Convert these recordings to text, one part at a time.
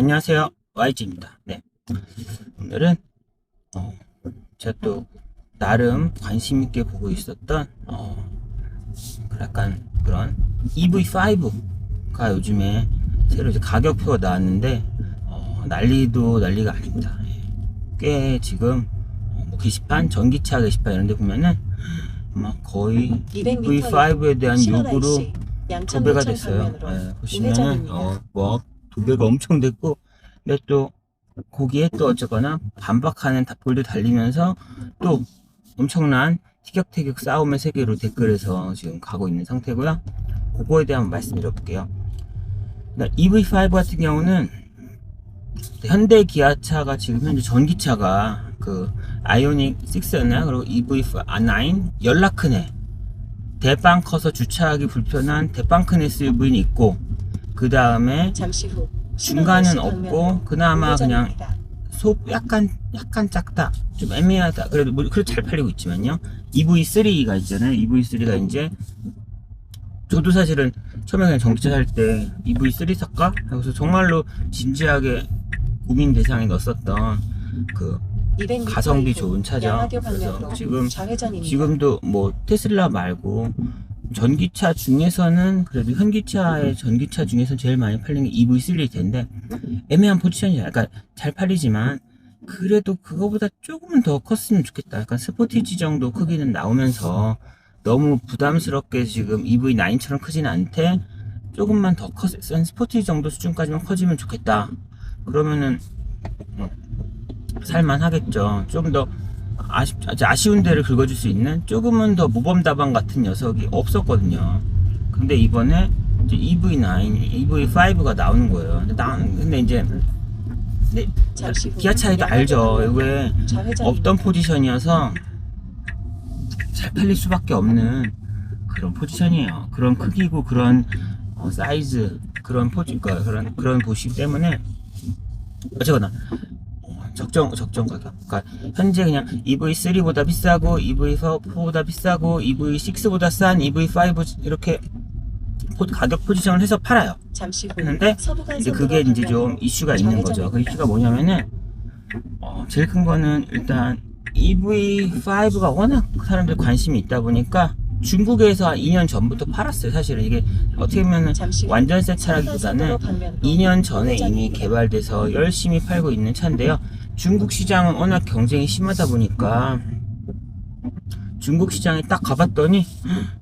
안녕하세요. YG입니다. 네. 오늘은, 어, 제가 또, 나름 관심있게 보고 있었던, 어, 약간 그런 EV5가 요즘에 새로 이제 가격표가 나왔는데, 어, 난리도 난리가 아닙니다. 예. 꽤 지금, 어, 뭐 게시판, 전기차 게시판 이런 데 보면은, 막 거의 200m EV5에 대한 요구로 씨, 양천 도배가 부천 됐어요. 방면으로 예, 보시면은. 어, 뭐 도배가 엄청 됐고, 근데 또 거기에 또 어쨌거나 반박하는 답글도 달리면서 또 엄청난 티격태격 싸움의 세계로 댓글에서 지금 가고 있는 상태고요. 그거에 대한 말씀드려볼게요. 그러니까 EV5 같은 경우는 현대 기아차가 지금 현재 전기차가 그 아이오닉 6였나 그리고 EV9 연락 크네 대빵 커서 주차하기 불편한 대빵 큰 SUV는 있고 그 다음에 잠시 후 중간은 없고 그나마 그냥. 소 약간 약간 작다 좀 애매하다 그래도 뭐 그래도 잘 팔리고 있지만요 EV3가 있잖아요 EV3가 이제 저도 사실은 처음에 그냥 전기차 살 때 EV3 살까 그래서 정말로 진지하게 고민 대상에 넣었었던 그 200m 가성비 좋은 차죠. 그래서 지금. 지금도 뭐 테슬라 말고 전기차 중에서는 그래도 현기차의 전기차 중에서 제일 많이 팔리는 게 EV3일 텐데 애매한 포지션이잖아요. 그러니까 잘 팔리지만 그래도 그거보다 조금은 더 컸으면 좋겠다. 약간 스포티지 정도 크기는 나오면서 너무 부담스럽게 지금 EV9처럼 크지는 않대. 조금만 더 커, 한 스포티지 정도 수준까지만 커지면 좋겠다. 그러면은 뭐 살만 하겠죠. 좀더 아쉽, 아쉬운 데를 긁어줄 수 있는 조금은 더 모범다방 같은 녀석이 없었거든요. 근데 이번에 이제 EV9, EV5가 나오는 거예요. 근데, 나, 근데 이제 근데 후 기아 차이도 알죠. 왜. 없던 포지션이어서 잘 팔릴 수밖에 없는 그런 포지션이에요. 그런 크기고 그런 어, 사이즈 그런 포지 그러니까 그런 그런 보시 때문에 어쨌거나 어, 적정 적정 가격. 그러니까 현재 그냥 EV3보다 비싸고 EV4보다 비싸고 EV6보다 싼 EV5 이렇게 포- 가격 포지션을 해서 팔아요. 잠시 후 서부간선도로 이제 그게 이제 좀 이슈가 있는 거죠. 그. 이슈가 뭐냐면은 어, 제일 큰 거는 일단 EV5가 워낙 사람들 관심이 있다 보니까 중국에서 한 2년 전부터 팔았어요. 사실은 이게 어떻게 후 완전 새 차라기보다는 서부간선도로 방면으로 2년 전에 이미. 개발돼서 열심히 팔고 있는 차인데요. 중국 시장은 워낙 경쟁이 심하다 보니까 중국 시장에 딱 가봤더니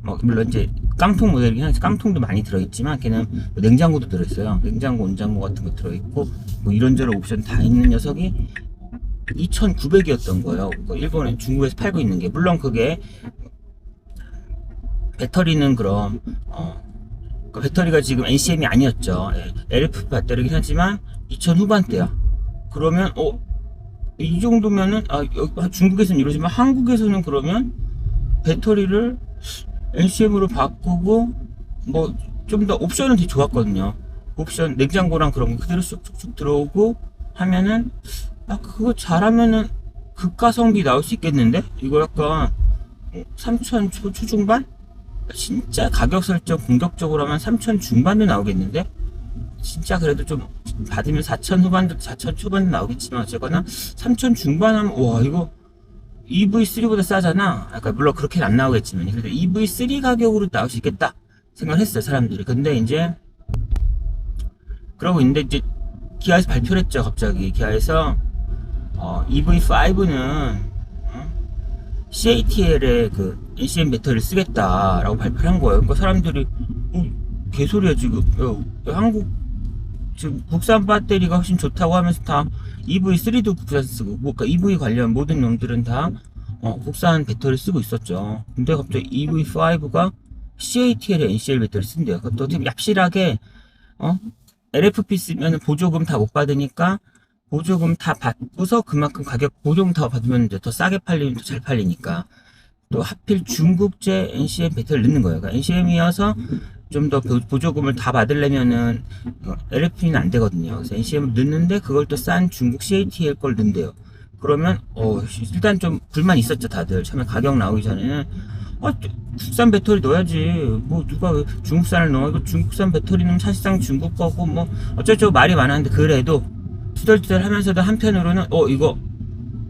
뭐 물론 이제 깡통 모델이긴 한데 깡통도 많이 들어있지만 걔는 뭐 냉장고도 들어있어요. 냉장고, 온장고 같은 거 들어있고 뭐 이런저런 옵션 다 있는 녀석이 2,900이었던 거예요. 그 일본에 중국에서 팔고 있는 게 물론 그게 배터리는 그럼 어, 그 배터리가 지금 NCM이 아니었죠. 예, LF 배터리긴 하지만 2000 후반대야. 그러면 어, 이 정도면은 아 여- 중국에서는 이러지만 한국에서는 그러면 배터리를 NCM으로 바꾸고 뭐 좀 더 옵션은 되게 좋았거든요. 옵션 냉장고랑 그런 거 그대로 쑥쑥쑥 들어오고 하면은 아 그거 잘하면은 극가성비 나올 수 있겠는데 이거 약간 3천 초, 초중반? 진짜 가격 설정 공격적으로 하면 3천 중반도 나오겠는데? 진짜 그래도 좀 받으면 4천 후반도 4천 초반도 나오겠지만 어쨌거나 3천 중반 하면 와 이거 EV3보다 싸잖아. 아까 물론 그렇게는 안 나오겠지만 그래도 EV3 가격으로 나올 수 있겠다 생각을 했어요 사람들이. 근데 이제 그러고 있는데 이제 기아에서 발표를 했죠 갑자기 기아에서 어, EV5는 CATL의 그 NCM 배터리를 쓰겠다라고 발표를 한 거예요. 그러니까 사람들이 어, 개소리야 지금 야, 한국 지금 국산 배터리가 훨씬 좋다고 하면서 다 EV3도 국산 쓰고 뭐, 그러니까 EV 관련 모든 놈들은 다 어, 국산 배터리 쓰고 있었죠. 근데 갑자기 EV5가 CATL의 NCL 배터리 쓴대요. 그것도 되게 얍실하게 어? LFP 쓰면 보조금 다 못 받으니까 보조금 다 받고서 그만큼 가격 보조금 다 받으면 더 싸게 팔리면 더 잘 팔리니까 또 하필 중국제 NCM 배터리를 넣는 거예요. 그러니까 NCM이어서 좀 더 보조금을 다 받으려면은 LFP는 안 되거든요. 그래서 NCM을 넣는데 그걸 또 싼 중국 CATL 걸 넣는데요. 그러면 어 일단 좀 불만 있었죠 다들 처음에 가격 나오기 전에는 아, 국산 배터리 넣어야지. 뭐 누가 왜 중국산을 넣어? 이거 중국산 배터리는 사실상 중국 거고 뭐 어쩌저쩌고 말이 많았는데 그래도 투덜투덜 하면서도 한편으로는 어 이거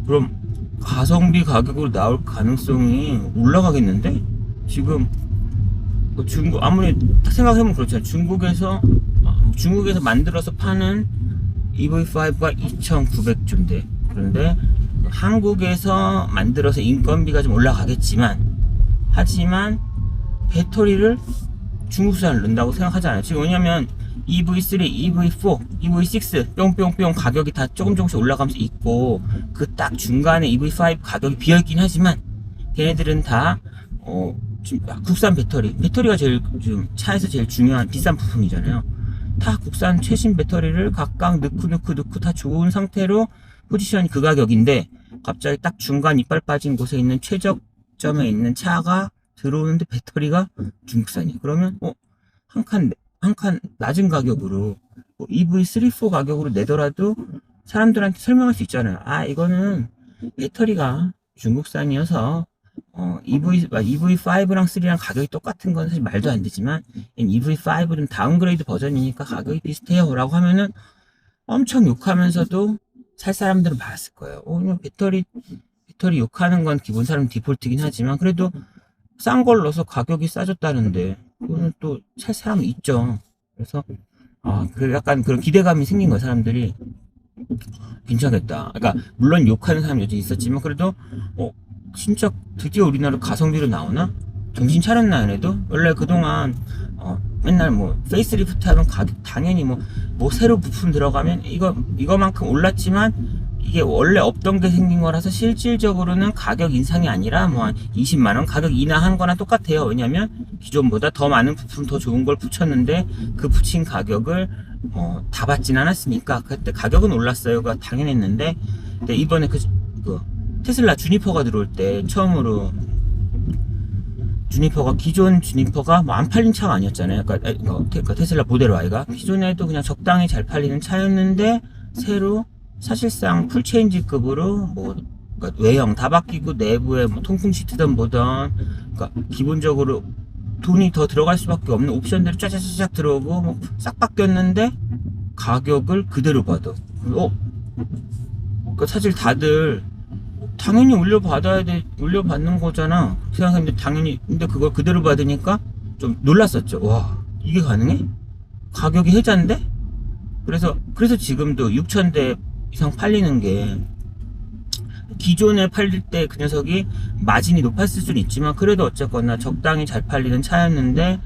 그럼 가성비 가격으로 나올 가능성이 올라가겠는데? 지금 뭐 중국 아무리 딱 생각해보면 그렇잖아요. 중국에서 어, 중국에서 만들어서 파는 EV5가 2,900쯤 돼. 그런데 한국에서 만들어서 인건비가 좀 올라가겠지만 하지만 배터리를 중국산을 넣는다고 생각하잖아요. 지금 왜냐면 EV3, EV4, EV6 뿅뿅뿅 가격이 다 조금 조금씩 올라가면서 있고 그 딱 중간에 EV5 가격이 비어있긴 하지만 걔네들은 다 어, 국산 배터리 배터리가 제일 지금 차에서 제일 중요한 비싼 부품이잖아요. 다 국산 최신 배터리를 각각 넣고 넣고 넣고 다 좋은 상태로 포지션이 그 가격인데 갑자기 딱 중간 이빨 빠진 곳에 있는 최적점에 있는 차가 들어오는데 배터리가 중국산이에요. 그러면 어, 한 칸 한 칸 낮은 가격으로 뭐 EV3, 4 가격으로 내더라도 사람들한테 설명할 수 있잖아요. 아 이거는 배터리가 중국산이어서 어, EV, EV5랑 3랑 가격이 똑같은 건 사실 말도 안 되지만, EV5는 다운그레이드 버전이니까 가격이 비슷해요. 라고 하면은 엄청 욕하면서도 살 사람들은 많았을 거예요. 어, 배터리, 배터리 욕하는 건 기본 사람 디폴트긴 하지만, 그래도 싼 걸 넣어서 가격이 싸졌다는데, 그거는 또 살 사람이 있죠. 그래서, 아, 그 약간 그런 기대감이 생긴 거예요, 사람들이. 괜찮겠다. 그러니까, 물론 욕하는 사람이 여전히 있었지만, 그래도, 어, 진짜 드디어 우리나라 가성비로 나오나? 정신 차렸나 얘네도? 원래 그동안 어, 맨날 뭐 페이스리프트 하면 가격 당연히 뭐, 뭐 새로 부품 들어가면 이거 이거만큼 올랐지만 이게 원래 없던 게 생긴 거라서 실질적으로는 가격 인상이 아니라 뭐 한 20만 원 가격 인하한 거나 똑같아요. 왜냐면 기존보다 더 많은 부품 더 좋은 걸 붙였는데 그 붙인 가격을 어, 다 받진 않았으니까 그때 가격은 올랐어요가 당연했는데 근데 이번에 그, 그 테슬라 주니퍼가 들어올 때 처음으로 주니퍼가 기존 주니퍼가 뭐 안 팔린 차가 아니었잖아요. 그러니까, 에, 어, 테, 그 테슬라 모델 Y가 기존에도 그냥 적당히 잘 팔리는 차였는데 새로 사실상 풀체인지급으로 뭐 그러니까 외형 다 바뀌고 내부에 뭐 통풍 시트든 뭐든 그러니까 기본적으로 돈이 더 들어갈 수밖에 없는 옵션들이 짜자자작 들어오고 뭐 싹 바뀌었는데 가격을 그대로 봐도 어? 그러니까 사실 다들 당연히 올려받아야 돼, 올려받는 거잖아. 생각했는데 당연히, 근데 그걸 그대로 받으니까 좀 놀랐었죠. 와, 이게 가능해? 가격이 해자인데? 그래서, 그래서 지금도 6,000대 이상 팔리는 게, 기존에 팔릴 때 그 녀석이 마진이 높았을 수는 있지만, 그래도 어쨌거나 적당히 잘 팔리는 차였는데,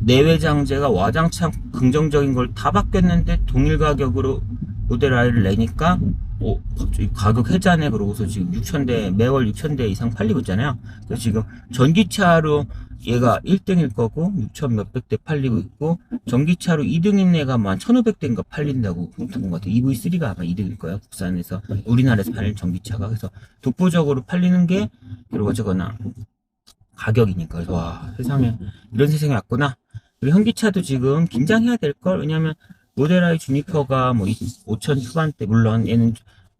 내외장재가 와장창 긍정적인 걸 다 바뀌었는데, 동일 가격으로 모델 I를 내니까, 어, 갑자기 가격 해자네 그러고서 지금 6천대 매월 6천대 이상 팔리고 있잖아요. 그래서 지금 전기차로 얘가 1등일 거고 6천 몇백 대 팔리고 있고 전기차로 2등인 애가 뭐한 1,500대인가 팔린다고 들은 것 같아요. EV3가 아마 2등일 거예요. 국산에서 우리나라에서 팔리는 전기차가 그래서 독보적으로 팔리는 게 그리고 어쨌거나 가격이니까 그래서 와 세상에 이런 세상이 왔구나. 그리고 현기차도 지금 긴장해야 될 걸 왜냐면 모델 I 주니퍼가 뭐 5천 후반대 물론 얘는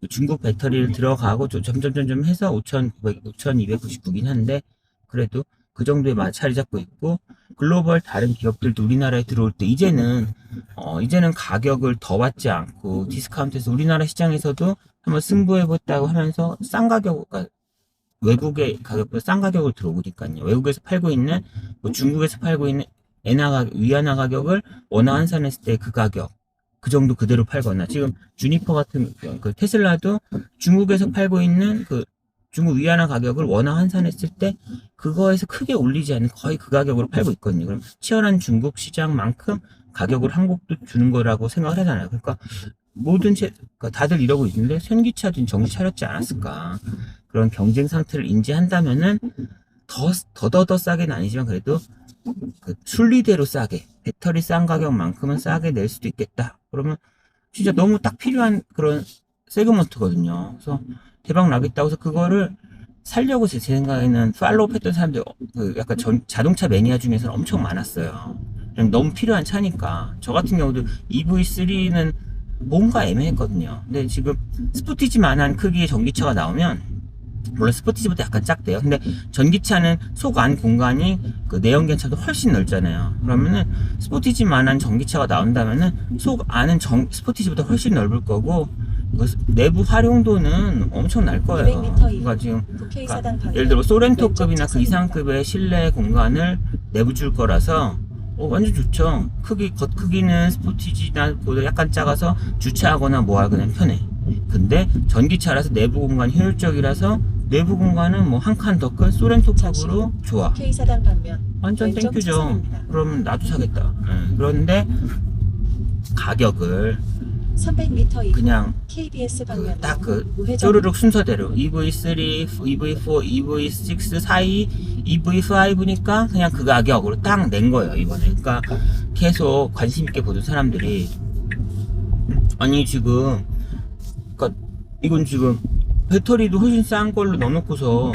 중국 배터리를 들어가고 좀 점점 점점 해서 5,900, 5,299긴 한데 그래도 그 정도의 마 자리 잡고 있고 글로벌 다른 기업들도 우리나라에 들어올 때 이제는 어 이제는 가격을 더 받지 않고 디스카운트해서 우리나라 시장에서도 한번 승부해봤다고 하면서 싼 가격 외국의 가격보다 싼 가격을 들어오니까요. 외국에서 팔고 있는 뭐 중국에서 팔고 있는 엔화 가격, 위안화 가격을 원화 환산했을 때 그 가격 그 정도 그대로 팔거나 지금 주니퍼 같은 그 테슬라도 중국에서 팔고 있는 그 중국 위안화 가격을 원화 환산했을 때 그거에서 크게 올리지 않는 거의 그 가격으로 팔고 있거든요. 그럼 치열한 중국 시장만큼 가격을 한국도 주는 거라고 생각을 하잖아요. 그러니까 모든 체, 그러니까 다들 이러고 있는데 현기차도 정신 차렸지 않았을까. 그런 경쟁 상태를 인지한다면은 더, 더더더 싸게는 아니지만 그래도 그 순리대로 싸게 배터리 싼 가격만큼은 싸게 낼 수도 있겠다. 그러면 진짜 너무 딱 필요한 그런 세그먼트거든요. 그래서 대박 나겠다고 해서 그거를 살려고 제 생각에는 팔로우 했던 사람들 그 약간 전, 자동차 매니아 중에서는 엄청 많았어요. 너무 필요한 차니까 저 같은 경우도 EV3는 뭔가 애매했거든요. 근데 지금 스포티지만한 크기의 전기차가 나오면 물론 스포티지보다 약간 작대요. 근데 전기차는 속 안 공간이 그 내연기차도 훨씬 넓잖아요. 그러면은 스포티지만한 전기차가 나온다면은 속 안은 정, 스포티지보다 훨씬 넓을 거고 그 내부 활용도는 엄청 날 거예요. 200m 그러니까 지금 국회 그러니까 예를 들어 소렌토급이나 그. 이상급의 실내 공간을 내부 줄 거라서 어, 완전 좋죠. 크기 겉 크기는 스포티지나 보다 약간 작아서 주차하거나 뭐 하거나 편해. 근데 전기차라서 내부 공간 효율적이라서 내부 공간은 뭐 한 칸 더 큰 소렌토급으로 좋아. 사당 방면 완전 땡큐죠. 차선입니다. 그러면 나도 사겠다. 예. 그런데 가격을 300m 이후 그냥 KBS 방면 딱그 우회전 쪼르륵 순서대로 EV3, EV4, EV6 사이 EV5니까 그냥 그 가격으로 딱 낸 거예요 이번에 그러니까 계속 관심 있게 보던 사람들이 아니 지금 이건 지금 배터리도 훨씬 싼 걸로 넣어놓고서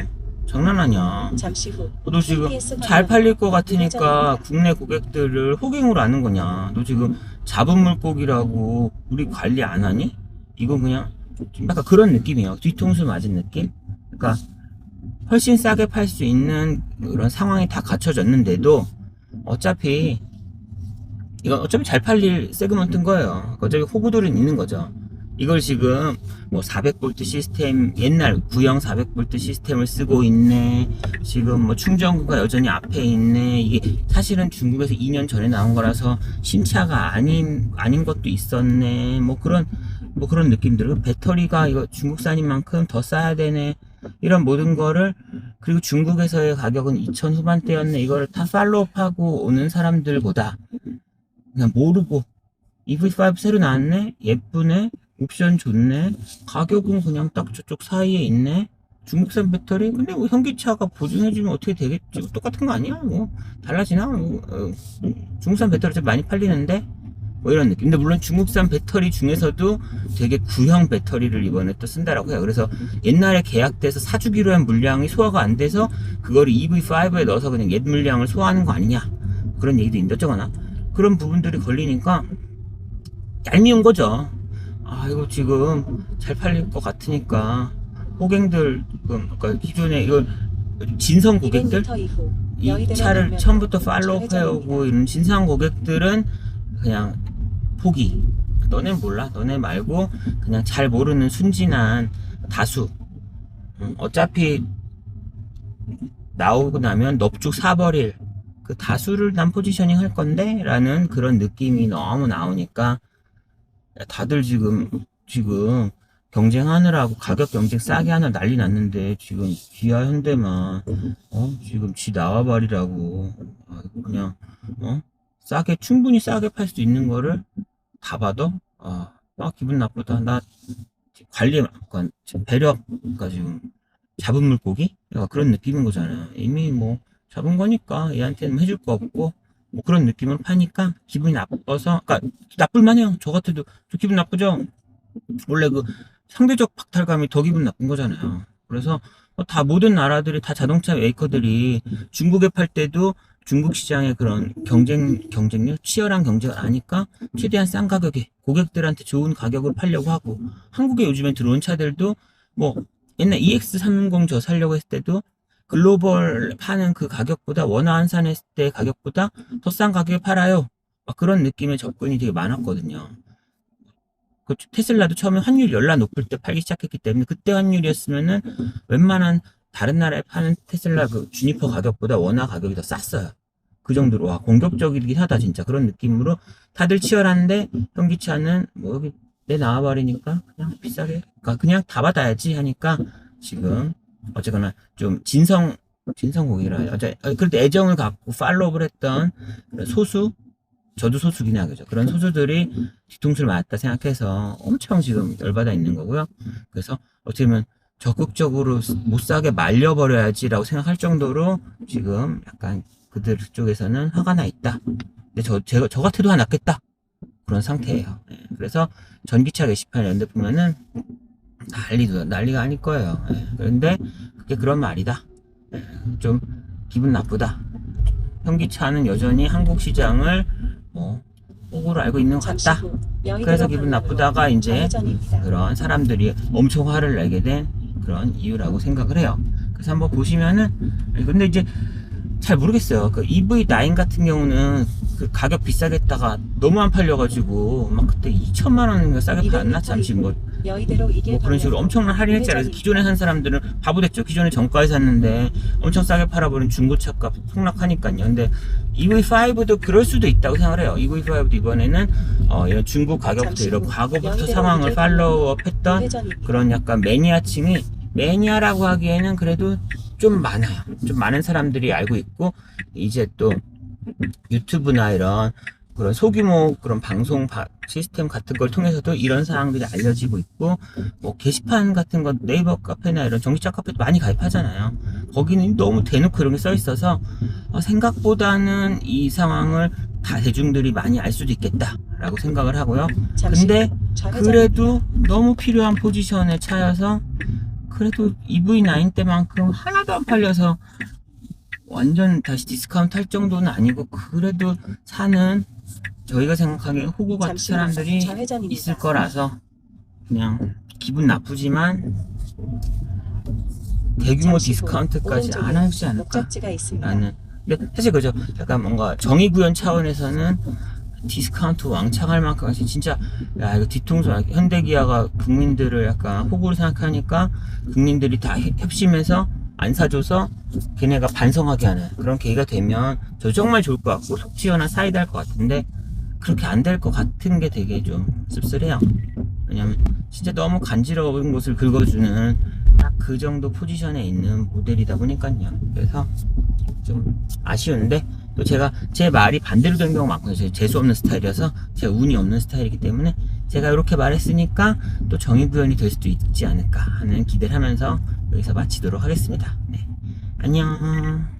장난하냐 잠시 후 너 지금 잘 팔릴 것 같으니까 국내 고객들을 호갱으로 하는 거냐? 너 지금 잡은 물고기라고 우리 관리 안 하니? 이건 그냥 좀 약간 그런 느낌이에요. 뒤통수 맞은 느낌? 그러니까 훨씬 싸게 팔 수 있는 그런 상황이 다 갖춰졌는데도 어차피 이건 어차피 잘 팔릴 세그먼트인 거예요. 어차피 호구들은 있는 거죠. 이걸 지금 뭐 400V 시스템 옛날 구형 400V 시스템을 쓰고 있네. 지금 뭐 충전구가 여전히 앞에 있네. 이게 사실은 중국에서 2년 전에 나온 거라서 신차가 아닌 아닌 것도 있었네. 뭐 그런 뭐 그런 느낌들. 배터리가 이거 중국산인 만큼 더 싸야 되네. 이런 모든 거를 그리고 중국에서의 가격은 2천 후반대였네. 이거를 다 팔로우하고 오는 사람들보다 그냥 모르고 EV5 새로 나왔네. 예쁘네. 옵션 좋네. 가격은 그냥 딱 저쪽 사이에 있네. 중국산 배터리? 근데 뭐 현기차가 보증해주면 어떻게 되겠지? 뭐 똑같은 거 아니야? 뭐 달라지나? 뭐, 어, 중국산 배터리 좀 많이 팔리는데? 뭐 이런 느낌. 근데 물론 중국산 배터리 중에서도 되게 구형 배터리를 이번에 또 쓴다라고 해요. 그래서 옛날에 계약돼서 사주기로 한 물량이 소화가 안 돼서 그거를 EV5에 넣어서 그냥 옛 물량을 소화하는 거 아니냐? 그런 얘기도 있는데 어쩌거나 그런 부분들이 걸리니까 얄미운 거죠. 아 이거 지금 잘 팔릴 것 같으니까 호갱들 지금 그러니까 기존에 이거 진성 고객들 200m 이후 이 차를 처음부터 팔로우 해오고 좌회전입니다. 이런 진상 고객들은 그냥 포기. 너네 몰라. 너네 말고 그냥 잘 모르는 순진한 다수. 음, 어차피 나오고 나면 넙죽 사버릴 그 다수를 난 포지셔닝 할 건데 라는 그런 느낌이 너무 나오니까 다들 지금 지금 경쟁하느라고 가격 경쟁 싸게 하나 난리 났는데 지금 기아 현대만 어 지금 지 나와버리라고 아, 그냥 어 싸게 충분히 싸게 팔 수 있는 거를 다 봐도 아, 아 기분 나쁘다. 나 관리 그러니까 지금 배려 그러니까 지금 잡은 물고기? 약간 그런 느낌인 거잖아요. 이미 뭐 잡은 거니까 얘한테는 해줄 거 없고 뭐 그런 느낌을 파니까 기분이 나빠서 그러니까 나쁠만 해요 저 같아도 저 기분 나쁘죠 원래 그 상대적 박탈감이 더 기분 나쁜 거잖아요. 그래서 뭐다 모든 나라들이 다 자동차 메이커들이 중국에 팔 때도 중국 시장의 그런 경쟁 경쟁력 치열한 경쟁을 아니까 최대한 싼 가격에 고객들한테 좋은 가격을 팔려고 하고 한국에 요즘에 들어온 차들도 뭐 옛날 EX330 저 살려고 했을 때도 글로벌 파는 그 가격보다 원화 환산 했을 때 가격보다 더 싼 가격에 팔아요. 막 그런 느낌의 접근이 되게 많았거든요. 그 테슬라도 처음에 환율 열라 높을 때 팔기 시작했기 때문에 그때 환율이었으면은 웬만한 다른 나라에 파는 테슬라 그 주니퍼 가격보다 원화 가격이 더 쌌어요. 그 정도로 와 공격적이긴 하다 진짜 그런 느낌으로 다들 치열한데 현기차는 뭐 여기 내 나와버리니까 그냥 비싸게 그러니까 그냥 다 받아야지 하니까 지금 어쨌거나 좀 진성 진성공이라 어째 그래도 애정을 갖고 팔로우를 했던 소수 저도 소수긴 하겠죠. 그런 소수들이 뒤통수를 맞았다 생각해서 엄청 지금 열받아 있는 거고요. 그래서 어떻게 보면 적극적으로 못 사게 말려버려야지라고 생각할 정도로 지금 약간 그들 쪽에서는 화가 나 있다. 근데 저, 제가, 저 같아도 화 났겠다. 그런 상태예요. 예, 그래서 전기차 게시판 이런 데 보면은 난리도, 난리가 아닐 거예요. 예, 그런데 그게 그런 말이다. 예, 좀 기분 나쁘다. 현기차는 여전히 한국 시장을 뭐 호구로 알고 있는 것 같다. 그래서 기분 나쁘다가 이제. 그런 사람들이 엄청 화를 내게 된 그런 이유라고 생각을 해요. 그래서 한번 보시면은 근데 이제 잘 모르겠어요. 그 EV9 같은 경우는 그 가격 비싸겠다가 너무 안 팔려가지고 막 그때 2천만 원인가 싸게 팔았나? 잠시 뭐 여의대로 이길 뭐 그런 식으로. 엄청난 할인했잖아요. 그래서. 기존에 산 사람들은 바보 됐죠. 기존에 정가에 샀는데 엄청 싸게 팔아버린 중고차 값 폭락하니까요. 근데 EV5도 그럴 수도 있다고 생각을 해요. EV5도 이번에는 어, 이런 중고 가격부터 이런 후 과거부터 상황을 팔로우업했던. 그런 약간 매니아층이 매니아라고 하기에는 그래도 좀 많아요. 좀 많은 사람들이 알고 있고 이제 또 유튜브나 이런 그런 소규모 그런 방송 바- 시스템 같은 걸 통해서도 이런 사항들이 알려지고 있고 뭐 게시판 같은 거 네이버 카페나 이런 정치자 카페도 많이 가입하잖아요. 거기는 너무 대놓고 이런 게 써 있어서 어, 생각보다는 이 상황을 다 대중들이 많이 알 수도 있겠다라고 생각을 하고요. 근데. 그래도 너무 필요한 포지션에 차여서 그래도 EV9 때만큼 하나도 안 팔려서 완전 다시 디스카운트 할 정도는 아니고 그래도 사는 저희가 생각하기엔 호구 같은 잠시 사람들이 좌회전입니다. 있을 거라서 그냥 기분 나쁘지만 대규모 잠시 후 디스카운트까지 오른쪽에 안 하지 않을까 목적지가 있습니다. 라는 근데 사실 그죠 약간 뭔가 정의 구현 차원에서는 디스카운트 왕창할 만큼 사실 진짜 야 이거 뒤통수 아, 현대기아가 국민들을 약간 호구로 생각하니까 국민들이 다 협- 협심해서 안 사줘서 걔네가 반성하게 하는 그런 계기가 되면 저 정말 좋을 것 같고 속 시원한 사이다 할 것 같은데 그렇게 안 될 것 같은 게 되게 좀 씁쓸해요. 왜냐면 진짜 너무 간지러운 곳을 긁어주는 딱 그 정도 포지션에 있는 모델이다 보니까요. 그래서 좀 아쉬운데 또 제가 제 말이 반대로 되는 경우가 많거든요. 재수 없는 스타일이어서 제가 운이 없는 스타일이기 때문에 제가 이렇게 말했으니까 또 정의 구현이 될 수도 있지 않을까 하는 기대를 하면서 여기서 마치도록 하겠습니다. 네. 안녕.